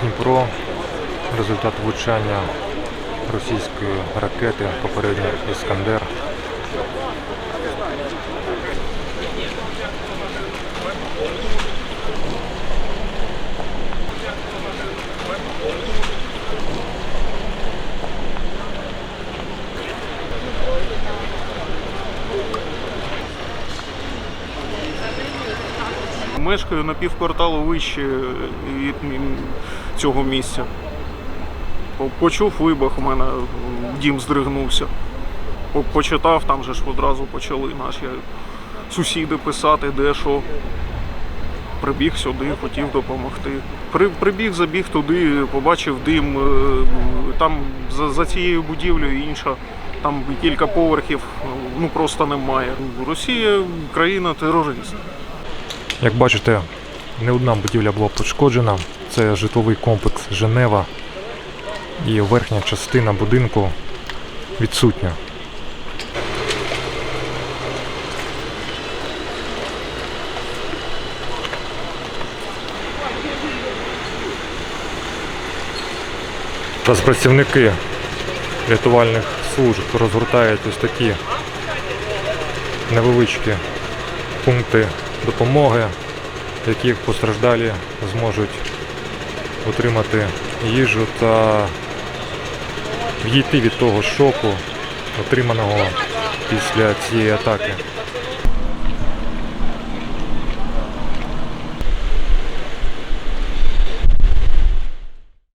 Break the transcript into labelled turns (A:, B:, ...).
A: Дніпро. Результат влучання російської ракети, попередньо Іскандер.
B: Мешкаю на півкварталу вище від цього місця. Почув вибух, у мене дім здригнувся. Почитав, там же ж одразу почали наші сусіди писати, де що. Прибіг сюди, хотів допомогти. При, прибіг, забіг туди, побачив дим. е, Там за, за цією будівлею інша, там кілька поверхів, ну просто немає. Росія країна терорист.
A: Як бачите, не одна будівля була пошкоджена. Це житловий комплекс Женева. І верхня частина будинку відсутня. Зараз працівники рятувальних служб розгортають ось такі невеличкі пункти допомоги, в яких постраждалі зможуть отримати їжу та відійти від того шоку, отриманого після цієї атаки.